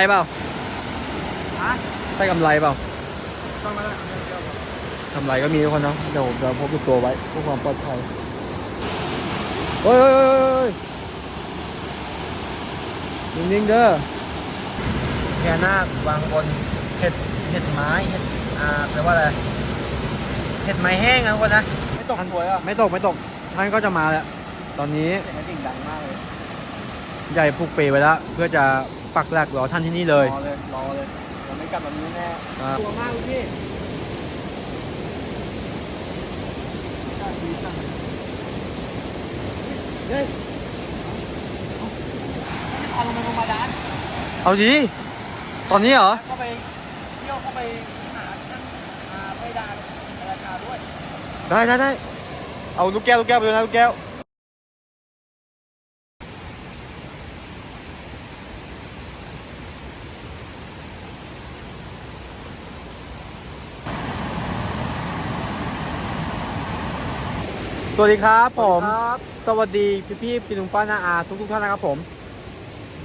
ไรเปล่าฮะได้กำไรเปล่าต้องมาแล้วเอาเดียวก่อนกำไรก็มีทุกคนเนาะเดี๋ยวผมจะพกติดตัวไว้เพื่อความปลอดภัยเฮ้ยเฮ้ยเฮ้ยเฮ้ยนิ่งๆเด้อแค่นาควางบนเห็ดเห็ดไม้เห็ดอ่าแปลว่าอะไรเห็ดไม้แห้งนะทุกคนนะไม่ตกสวยอะไม่ตกไม่ตกท่านก็จะมาแล้วตอนนี้เสียงกระดิ่งดังมากเลยใหญ่ผูกเปไว้แล้วเพื่อจะ ปักหลักรอท่านที่นี่เลย รอเลยรอเลยเราไม่กลับแบบนี้แน่อ่าตัวมากพี่เฮ้ยพาลงไปลงมาดานเอาดี ตอนนี้เหรอ เข้าไปเที่ยวเข้าไปหาท่านอ่าไปดานราคาด้วย ได้ได้ได้ เอาลูกแก้วลูกแก้วไปเลยนะลูกแก้ว วัสดีครับผม ครับ สวัสดีพี่พี่ๆพี่ลุงป้านาอาทุกทุกๆท่านนะครับผม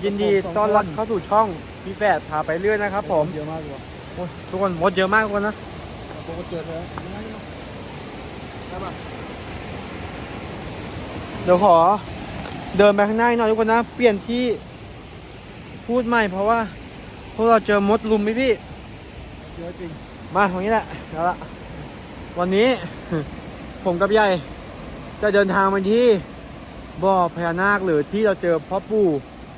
ยินดีผมต้อนรับสองคน เข้าสู่ช่องพี่แฝดพาไปเรื่อยนะครับผมเยอะมากเลยโอ้ยทุกคนมดเยอะมากทุกคนนะปกติเจอแล้วได้ป่ะเดี๋ยวขอ เดินไปข้างหน้าหน่อยทุกคนนะ เปลี่ยนที่พูดใหม่เพราะว่า พวกเราเจอมดลุมไหมพี่ เยอะจริงมาตรงนี้แหละเอาละวันนี้ ผมกับยาย จะเดินทางไปที่บ่อพญานาคหรือที่เราเจอพ่อปู่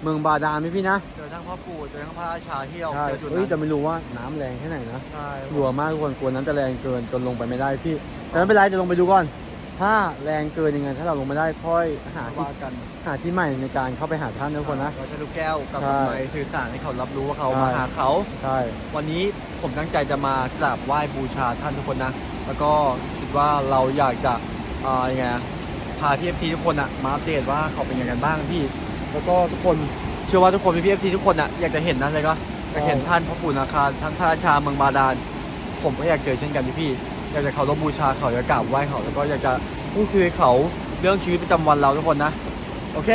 เมืองบาดาลไหมพี่นะเจอทั้งพ่อปู่เจอทั้งพระราชาที่เราใช่เจอจุดเฮ้ยนั้นแต่ไม่รู้ว่าน้ำแรงแค่ไหนนะใช่กลัวมากทุกคนกลัวน้ำจะแรงเกินจนลงไปไม่ได้พี่แต่ไม่เป็นไรจะลงไปดูก่อน ถ้าแรงเกินยังไงถ้าเราลงไม่ได้ค่อยหาที่ว่ากันหาที่ใหม่ในการเข้าไปหาท่านนะทุกคนนะ เราใช้ลูกแก้วกับใช่ไม้สื่อสารให้เขารับรู้ว่าเขาใช่ มาหาเขา ใช่ วันนี้ผมตั้งใจจะมากราบไหว้บูชาท่านทุกคนนะ แล้วก็คิดว่าเราอยากจะเอ่อยังไงอะ พาพี่เอฟซีทุกคนอะมาอัปเดตว่าเขาเป็นยังไงกันบ้างพี่ แล้วก็ทุกคนเชื่อว่าทุกคนพี่เอฟซีทุกคนอะอยากจะเห็นนะเลยก็อยากเห็นท่านพระปู่นาคาท่านพระราชาเมืองบาดาล ผมก็อยากเจอเช่นกันพี่พี่ๆอยากจะเคารพบูชาเขาอยากกราบไหว้เขาแล้วก็อยากจะพูดคุยกับเขาเรื่องชีวิตประจำวันเราทุกคนนะ โอเค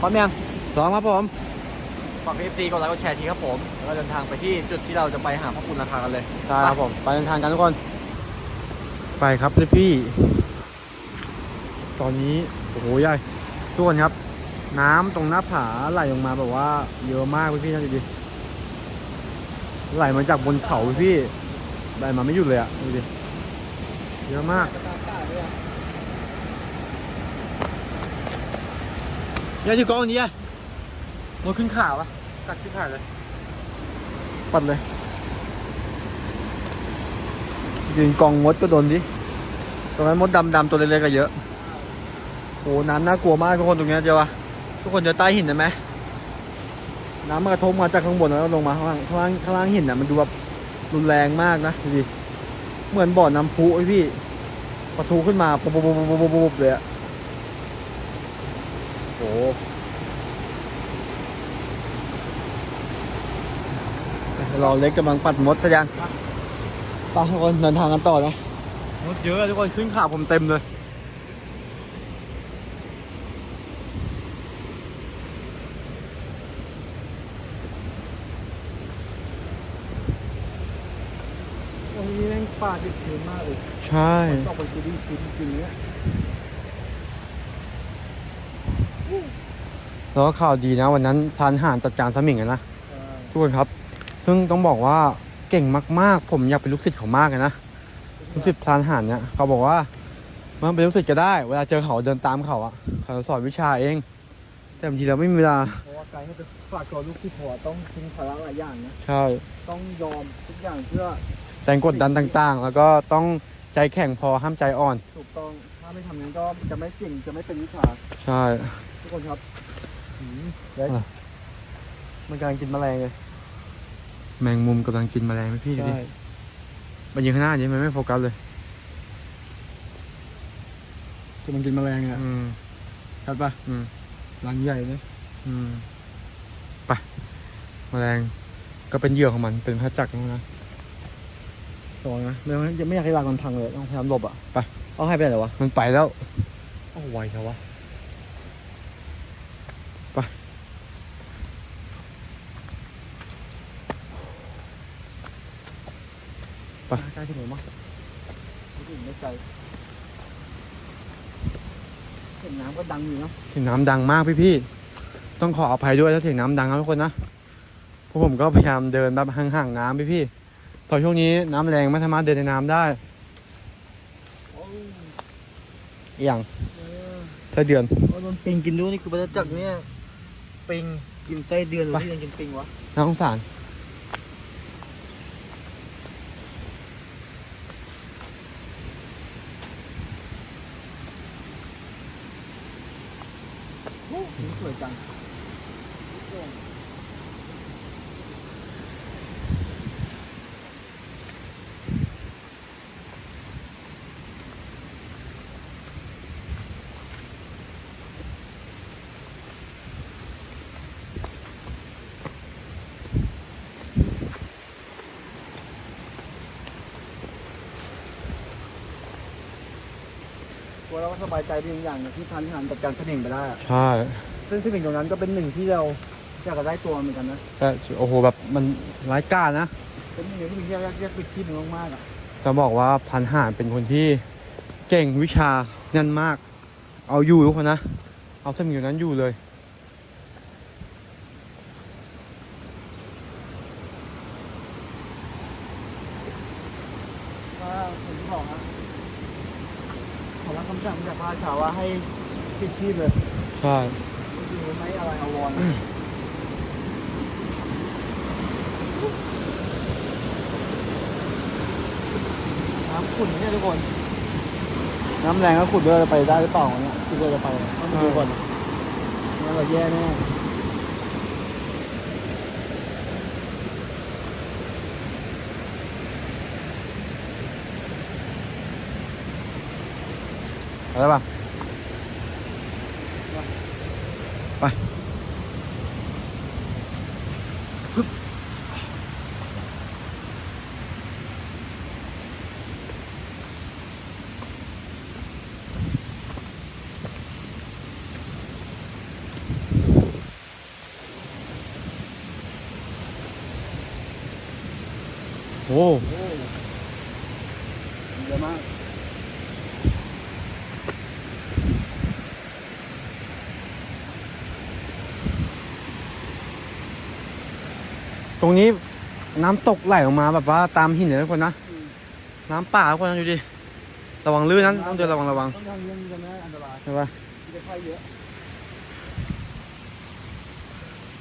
พร้อมยังสองครับผมฝากพี่เอฟซีกดไลค์กดแชร์ทีครับผมแล้วก็เดินทางไปที่จุดที่เราจะไปหาพระปู่นาคากันเลย ได้ครับผม ไปเดินทางกันทุกคน ไปครับพี่พี่ ตอนนี้โอ้โหใหญ่ทุกคนครับ น้ำตรงหน้าผาไหลลงมาแบบว่าเยอะมากพี่พี่นะดูดิไหลมาจากบนเขาพี่ไหลมาไม่หยุดเลยอะดูดิเยอะมากยายถือกล้องนี้ยรถขึ้นขาวะกัดชิบหายเลย ปัดเลยยืนกองมดก็โดนดิ ตรงนั้นมดดำดำตัวเล็กๆก็เยอะ โอ้น้ำน่ากลัวมากทุกคนตรงนี้เจ้าวะทุกคนเจอใต้หินได้ไหมน้ำมันกระทบมาจากข้างบนแล้วลงมาข้างล่างข้างล่างข้างล่างหินอะมันดูแบบรุนแรงมากนะดูดิเหมือนบ่อน้ำพุไอพี่ปะทุขึ้นมาปุ๊บปุ๊บปุ๊บปุ๊บปุ๊บเลยอะโอ้ราเล็กกำลังปัดมดซะยังไปทุกคนเดินทางกันต่อนะมดเยอะทุกคนขึ้นขาผมเต็มเลย ตรงนี้แม่ง ป่าดิบชื้นมากเลยใช่ตกไปกินชื้นจริงเนี่ยแล้วข่าวดีนะ วันนั้นทานอาหารจัดการสมิงอะนะทุกคนครับ ซึ่งต้องบอกว่าเก่งมาก ๆ ผมอยากเป็นลูกศิษย์เขามากเลยนะลูกศิษย์พรานหารเนี่ยเขาบอกว่ามันเป็นลูกศิษย์ก็ได้ เวลาเจอเขาเดินตามเขาอะเขาสอนวิชาเอง แต่บางทีเราไม่มีเวลาเพราะว่าการให้เป็นฝากตัวลูกที่ผัวต้องทิ้งภาระหลายอย่างนะใช่ต้องยอมทุกอย่างเพื่อ แรงกดดันต่างๆ แล้วก็ต้องใจแข็งพอห้ามใจอ่อน ถูกต้อง ถ้าไม่ทำงั้นก็จะไม่เก่งจะไม่เป็นวิชาใช่ทุกคนครับหืมมันกำลังกินแมลงเลยแมงมุมกำลังกินแมลงไหมพี่ดูดิ มันยิงข้างหน้านี้มันไม่โฟกัสเลยคือมันกินแมลงอะอืมชัดปะอืมรังใหญ่เลยอืมไปแมลงก็เป็นเหยื่อของมันเป็นพระจักรนะ ระวังนะไม่งั้นจะไม่อยากให้รางมันพังเลยต้องพยายามหลบอะไป เอาให้ไปไหนวะมันไปแล้ว เอาไวเถอะวะไปไม่เสียงน้ำก็ดังอยู่เนาะเสียงน้ำดังมากพี่พี่ต้องขออภัยด้วยถ้าเสียงน้ำดังครับทุกคนนะพวกผมก็พยายามเดินแบบห่างๆน้ำพี่พี่ อนช่วงนี้น้ำแรงไม่สามารถเดินในน้ำได้โอ้ยอหย่างเออไส้เดือนโอ้ยโดนปิงกินดูนี่คือประจักษ์เนี่ยปิงกินไส้เดือนหรือที่ยังกินปิงวะน่าสงสารโอ้ยสวยจัง สบายใจดีอย่างหนึ่งที่ทันหันจัดการเสน่ห์ไปได้อะใช่ซึ่งที่เป็นตรงนั้นก็เป็นหนึ่งที่เราอยากจะได้ตัวเหมือนกันนะแต่โอ้โหแบบมันร้ายกาจนะ เป็นหนึ่งที่อยากอยากปิดที่หนึ่งมากๆอะจะบอกว่าพันหารเป็นคนที่เก่งวิชาแน่นมาก เอาอยู่ทุกคนนะ เอาสมิงอยู่นั้นอยู่เลย ก็ผมที่บอกนะขอรับคำสั่งจาก พระราชาว่าให้ปิดชีพเลยใช่จริงๆไม่อะไรเอาวอนน้ำขุ่นเนี่ยทุกคน น้ำแรงก็ขุดด้วยไปได้หรือเปล่าเนี่ยคิดว่าจะไปต้องไปดูก่อนงั้นเราแย่แน่ อะไรป่ะ ไป โอ้ โอ้เยอะมาก ตรงนี้น้ำตกไหลออกมาแบบว่าตามหินเลยทุกคนนะ น้ำป่าทุกคนนะดูดิ ระวังลื่นนั้นต้องเดินระวังระวังต้องทำเรื่องนี้กันนะอันตรายใช่ปะจะค่อยเยอะ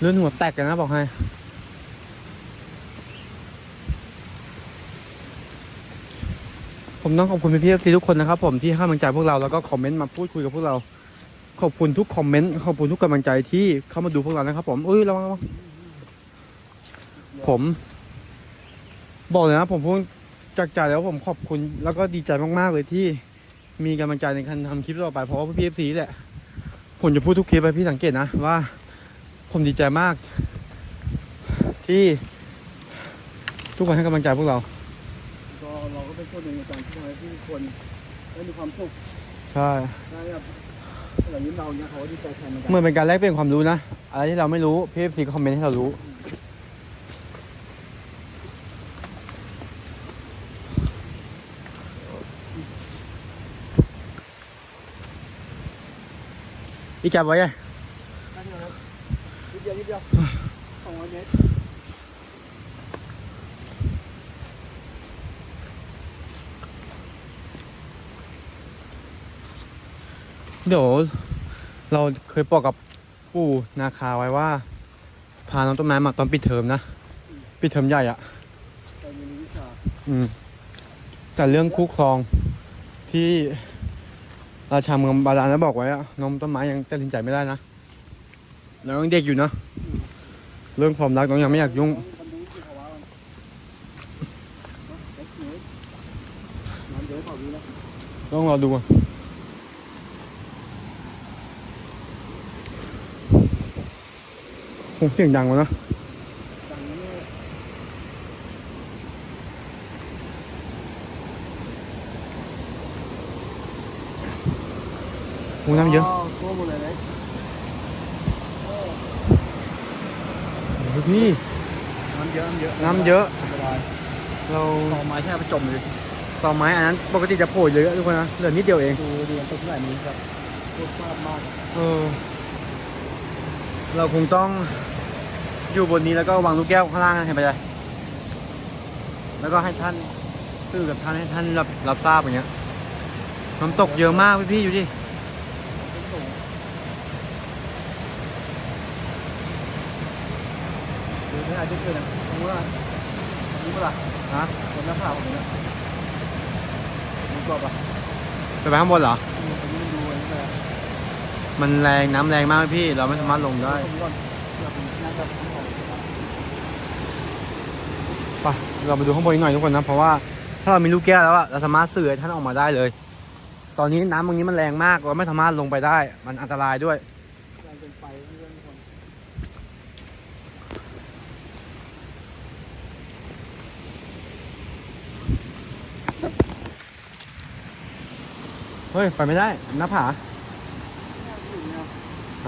ลื่นหัวแตกกันนะบอกให้ ผมต้องขอบคุณพี่ๆทุกคนนะครับผมที่ให้กำลังใจพวกเราแล้วก็คอมเมนต์มาพูดคุยกับพวกเรา ขอบคุณทุกคอมเมนต์ขอบคุณทุกกำลังใจที่เข้ามาดูพวกเรานะครับผมเอ้ยระวังระวัง ผม บอกเลยนะ ผมพูดจากใจแล้วผมขอบคุณ แล้วก็ดีใจมากๆเลยที่มีกำลังใจในการทำคลิปต่อไปเพราะว่าพี่เอฟซีแหละ ผมจะพูดทุกคลิปไปพี่สังเกตนะว่า ผมดีใจมาก ที่ทุกคนให้กำลังใจพวกเรา ก็เราก็เป็นส่วนหนึ่งในการที่ทำให้ผู้คนได้มีความสุขใช่ ได้แบบอย่างนี้เราเนี่ยเขาก็ดีใจแทนเหมือนกัเหมือนเป็นการแลกเปลี่ยนความรู้นะ อะไรที่เราไม่รู้พี่เอฟซีก็คอมเมนต์ให้เรารู้ อีกแกบไว้ไงได้เดียวครับนิดเดียวนิดเดียวสองร้อยเมตรเดี๋ยวเราเคยบอกกับปู่นาคาไว้ว่า พาน้องต้นไม้มาตอนปิดเทอมนะ ปิดเทอมใหญ่อะแต่มีวิชาอืมแต่เรื่องคู่ครองที่ ราชาเมืองบาดาลได้บอกไว้อะน้องต้นไม้ยังตัดสินใจไม่ได้นะแล้วยังเด็กอยู่นะ เรื่องความรักน้องยังไม่อยากยุ่ง ต้องรอดูอะโอ้เสียงดังวะนะ ดังนั้นเนี่ย โอ้น้ำเยอะทั่วหมดเลยนะโอ้พี่น้ำเยอะ น้ำเยอะ น้ำเยอะสบายเราต่อไม้แทบไปจมเลยต่อไม้อันนั้นปกติจะโผล่เยอะทุกคนนะ เหลือนิดเดียวเองดูดีมันตกที่ไหนนี้ครับรสชาติมากเออเราคงต้องอยู่บนนี้แล้วก็วางลูกแก้วข้างล่างนะเห็นไปเลยแล้วก็ให้ท่านสื่อกับท่านให้ท่านรับรับทราบอย่างเงี้ยน้ำตกเยอะมากพี่พี่ๆอยู่ดิ ดูไม่อาจจะเกิดนะรู้ว่ารู้ปะล่ะฮะบนหน้าผาผมเนี่ยรู้ปะปะไปไปข้างบนเหรอมันดูอันนี้ไปมันแรงน้ำแรงมากพี่ เราไม่สามารถลงได้ผมก่อนเดี๋ยวผมน่าจะต้ออกไปเราไปดูข้างบนอีกหน่อยทุกคนนะ เพราะว่าถ้าเรามีลูกแก้วแล้วอะเราสามารถสื่อให้ท่านออกมาได้เลย ตอนนี้น้ำตรงนี้มันแรงมากเราไม่สามารถลงไปได้ มันอันตรายด้วย แรงเกินไปเพื่อนทุกคน เฮ้ย ไปไม่ได้หน้าผา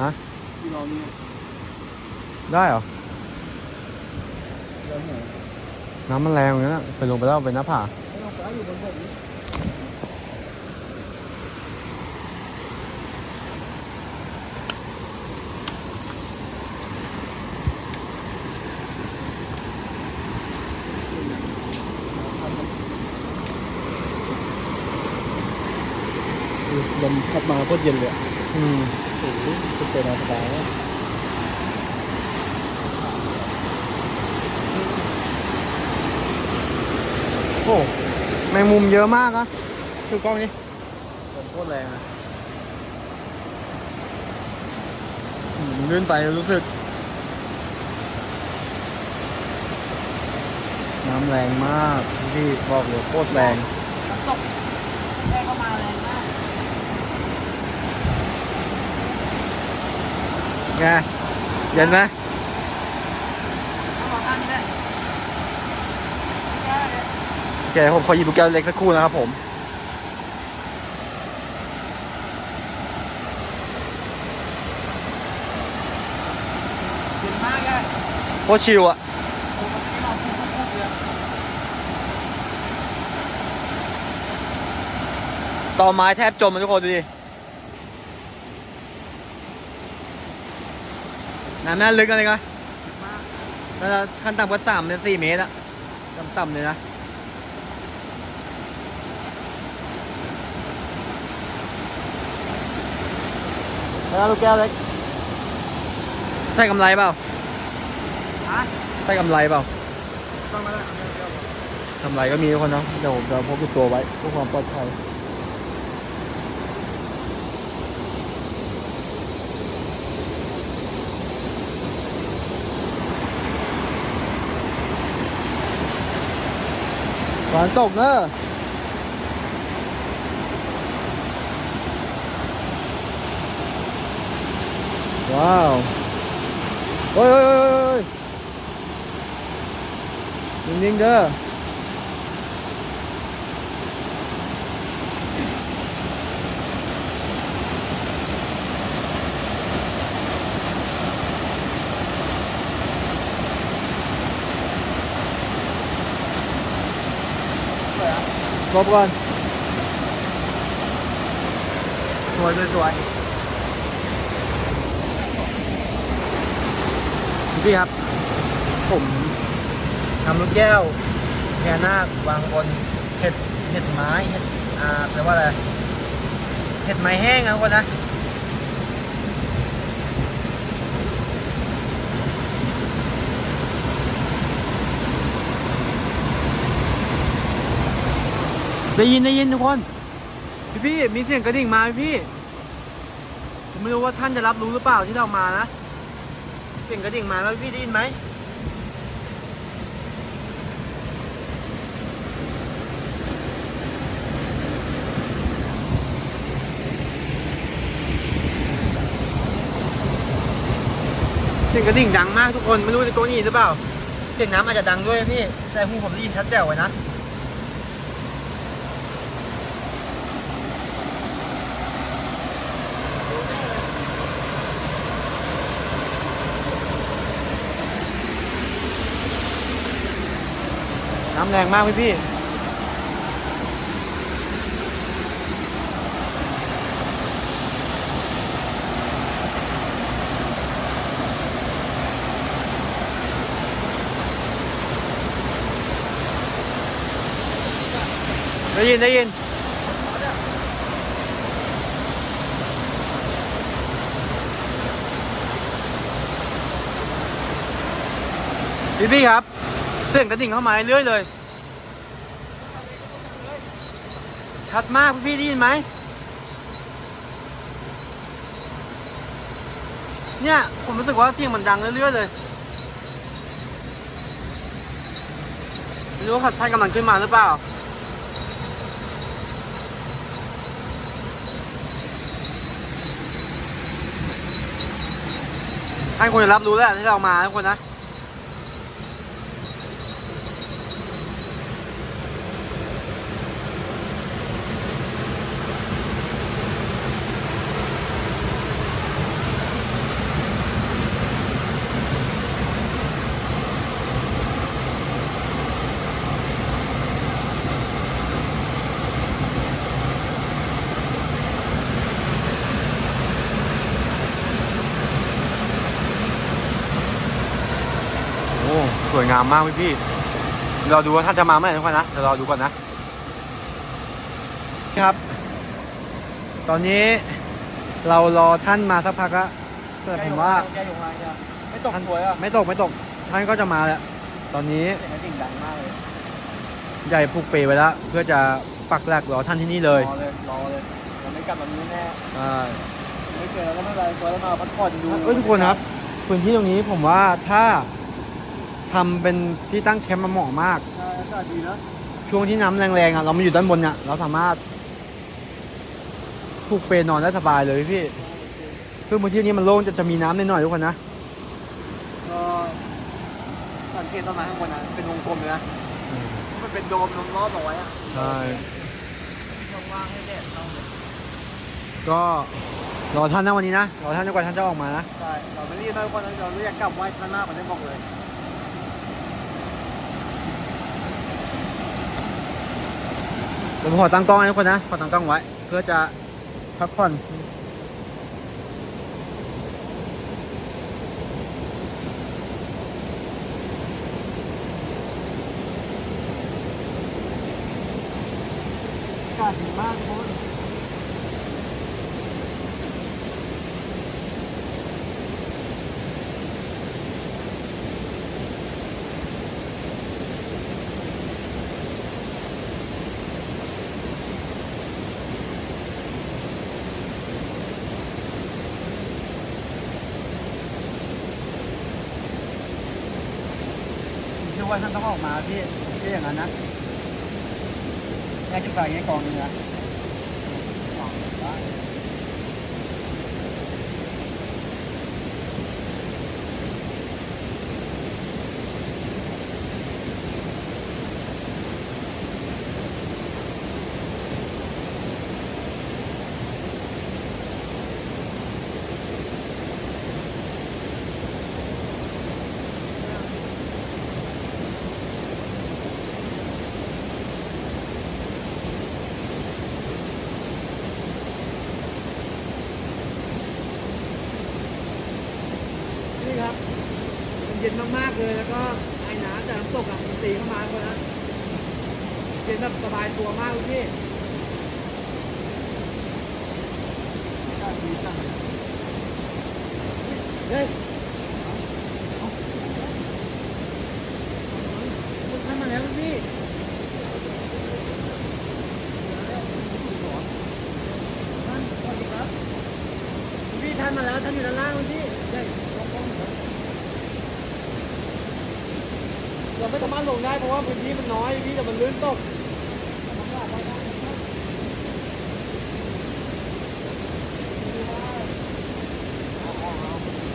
ฮะได้เหรอ น้ำมันแรงอย่างนั้นอะไปลงไปแล้วไปหน้าผา ไปลงไปอยู่บนบก ลมพัดมาโคตรเย็นเลยอืมโอ้โหจะเป็นอะไรบ้างโอ้แมงมุมเยอะมากนะดูกล้องนี้ลมโคตรแรงอะอืมลื่นไปรู้สึก น้ำแรงมากพี่บอกเลยโคตรแรง น้ำตกแม่เข้ามาแรงมาก ไงเย็นไหมแก้วเลยโอเคผมขอหยิบลูกแก้วเล็กสักครู่นะครับผมเย็นมากเลยโคตรชิลอะต่อไม้แทบจมมันทุกคนดูดิ น้ำน่าลึกอะไรกันมากน่าจะขั้นต่ำก็สามเป็นสี่เมตรอะต่ำๆเลยนะแล้วลูกแก้วเล็กใส่กำไรเปล่าฮะใส่กำไรเปล่าต้องมาแล้วเอาเดี๋ยวกำไรก็มีทุกคนเนาะเดี๋ยวผมจะพกติดตัวไว้เพื่อความปลอดภัย ฝนตกเนอะว้าวโอ้ยโอ้ยโอ้ยนิ่งๆเด้อ ลบก่อนสวยสวยพี่ครับ ผมทำลูกแก้วพญานาควางบนเห็ดเห็ดไม้เห็ดอ่าเรียกว่าอะไรเห็ดไม้แห้งนะทุกคนนะ ได้ยินได้ยินทุกคน พี่พี่มีเสียงกระดิ่งมาพี่พี่ผมไม่รู้ว่าท่านจะรับรู้หรือเปล่าที่เรามานะเสียงกระดิ่งมาแล้วพี่ได้ยินไหมเสียงกระดิ่งดังมากทุกคนไม่รู้ในตัวนี้หรือเปล่าเสียงน้ำอาจจะดังด้วยพี่แต่หูผมได้ยินชัดแจ๋วไว้นะำแรงมากพี่พี่ได้ยินได้ยินพี่พี่ครับ สียงกระดิ่งเข้ามาเรื่อยๆเลย ชัดมากพี่พี่ได้ยินไหม เนี่ยผมรู้สึกว่าเสียงมันดังเรื่อยๆเลยรู้ว่าท่านกำลังขึ้นมาหรือเปล่าท่านควรจะรับรู้แล้วที่เรามาทุกคนนะ โอ้ส วยงามมากพี่พี่เราดูว่าท่านจะมาเมื่อไหร่ทุกคนนะเดี๋ยวรอดูก่อนนะครับ ตอนนี้เรารอท่านมาสักพักละแต่ผมว่าแกอยู่ข้างล่างใช่ไหมไม่ตกสวยอะไม่ตกไม่ตก ท่านก็จะมาแล้วตอนนี้เสียงกระดิ่งดังมากเลยใหญ่ผูกเปไว้แล้วเพื่อจะปักหลักรอท่านที่นี่เลยรอเลยรอเลยยังไม่กลับแบบนี้แน่ใช่ไม่เจอแล้วก็ไม่เป็นไรตัวแล้วมาพักผ่อนดูเอ้ยทุกคนครับพื้นที่ตรงนี้ผมว่าถ้า ทำเป็นที่ตั้งแคมป์มาเหมาะมาก ใช่อากาศดีนะช่วงที่น้ำแรงๆอะเรามาอยู่ด้านบนเนี่ยเราสามารถผูกเปนอนได้สบายเลยพี่คือพื้นที่นี้มันโล่งจะจะมีน้ำนิดหน่อยทุกคนนะก็สังเกตต้นไม้ข้างบนนะเป็นวงกลมเลยนะมันเป็นโดมรอบๆเอาไว้อะใช่ช่องว่างให้แดดเข้าเลยก็รอท่านนะวันนี้นะรอท่านจนกว่าท่านจะออกมานะ ใช่เราไม่รีบนะทุกคนนะเราอยากกลับไหว้ท่านหน้ามันได้บอกเลย ผมขอตั้งกล้องให้ทุกคนนะขอตั้งกล้องไว้ เพื่อจะพักผ่อนอากาศดีมากทุกคนผมเชื่อว่าท่านต้องออกมาพี่พี่อย่างนั้นนะแค่จุดไฟแค่กองนึงนะนี่ครับมันเย็นมากๆเลยแล้วก็ไอ้น้ำจากน้ำตกอะมันตีเข้ามาคนนะเย็นแบบสบายตัวมากเลยพี่อากาศดีจังเลยเฮ้ยท่านมาแล้วพี่ท่านสวัสดีครับพี่ท่านมาแล้วท่านอยู่ด้านล่างพี่ใช่เราไม่สามารถลงได้เพราะว่าพื้นที่มันน้อยพี่แต่มันลื่นตก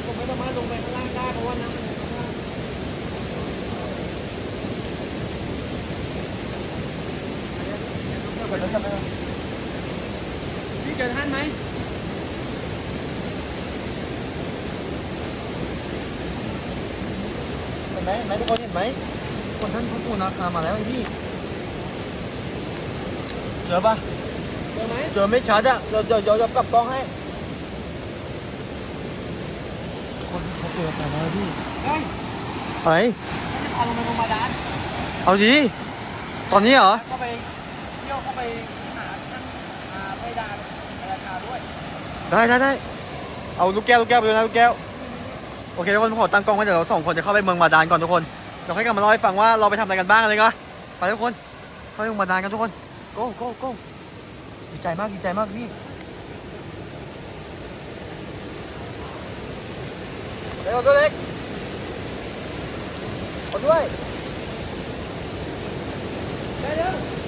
ผมไม่สามารถลงไปข้างล่างได้เพราะว่าน้ำมันอยู่ข้างล่างพี่เจอท่านไหม ท่านพ่อปู่นาคามาแล้วไอ้พี่เจอปะเจอไหมเจอไม่ชัดอะเราจะเราจะกลับกล้องให้ คนเขาเจอกันแล้วพี่เฮ้ยอะไรไม่ได้พาลงไปลงมาดานเอาดี ตอนนี้เหรอ เข้าไปเที่ยวเข้าไปหาท่านอ่าไม่ดานราคาด้วยได้ได้ได้เอาลูกแก้วลูกแก้วไปเลยนะลูกแก้ว โอเคทุกคนผมขอตั้งกล้องไว้เดี๋ยวเราสองคนจะเข้าไปเมืองบาดาลก่อนทุกคน ดี๋ยวค่อยกลับมาเล่าให้ฟังว่าเราไปทำอะไรกันบ้างเลยก็ไปทุกคนเข้าลงมาดานกันทุกคน go go go ดีใจมากดีใจมากพี่เร็วตัวเล็กคนด้วยได้เด้อ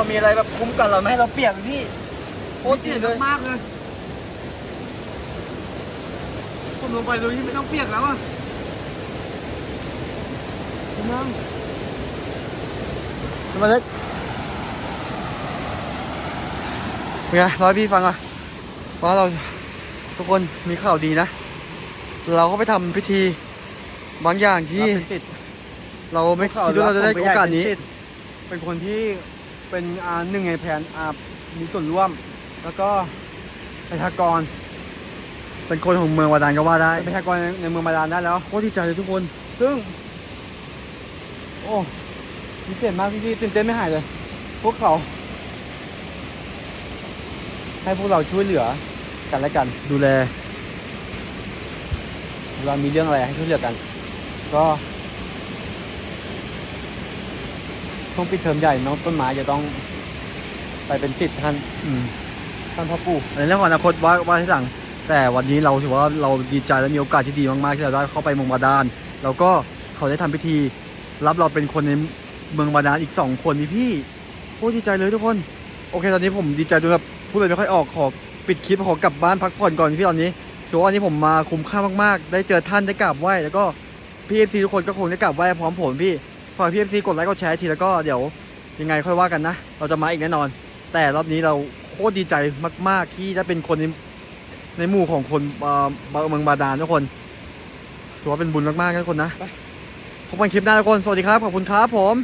เขามีอะไรแบบคุ้มกันเราไม่ให้เราเปียกพี่โคตรดีเลยมากเลยผมลงไปเลยที่ไม่ต้องเปียกแล้วอะคุณน้องมาเล็กเป็นไงร้อยพี่ฟังอะว่าเราทุกคนมีข่าวดีนะ เราก็ไปทำพิธีบางอย่างที่ เราไม่คิดว่าเราจะได้โอกาสนี้ เป็นคนที่ เป็นอ่าหนึ่งในแผนอ่ามีส่วนร่วม แล้วก็ประชากร เป็นคนของเมืองวาดานก็ว่าได้เป็นประชากรในในเมืองบาดาลได้แล้วโคตรดีใจเลยทุกคน ซึ่ง โอ้พิเศษมากพี่ๆตื่นเต้นไม่หายเลย พวกเขา ให้พวกเราช่วยเหลือกันและกัน ดูแลเรามีเรื่องอะไรให้ช่วยเหลือกัน ก็ ช่วงปิดเทอมใหญ่น้องต้นไม้จะต้องไปเป็นศิษย์ท่านอืมท่านพ่อปู่ในเรื่องของอนาคตว่าว่าที่หลัง แต่วันนี้เราถือว่าเราดีใจและมีโอกาสที่ดีมากๆที่เราได้เข้าไปเมืองบาดาลแล้วก็เขาได้ทำพิธีรับเราเป็นคนในเมืองบาดาลอีกสองคนพี่พี่โคตรดีใจเลยทุกคน โอเค ตอนนี้ผมดีใจจนแบบพูดเลยไม่ค่อยออกขอปิดคลิปขอกลับบ้านพักผ่อนก่อนพี่ตอนนี้ถือว่าวันนี้ผมมาคุ้มค่ามากๆ ได้เจอท่านได้กราบไหว้แล้วก็พี่เอฟซีทุกคนก็คงได้กราบไหว้พร้อมผมพี่ ฝากพี่เอฟซีกดไลค์กดแชร์ทีแล้วก็เดี๋ยวยังไงค่อยว่ากันนะ เราจะมาอีกแน่นอน แต่รอบนี้เราโคตรดีใจมาก ๆ ที่ได้เป็นคนในในหมู่ของคนเมืองบาดาลทุกคนถือว่าเป็นบุญมากๆนะทุกคนนะพบกันคลิปหน้าทุกคน สวัสดีครับ ขอบคุณครับผม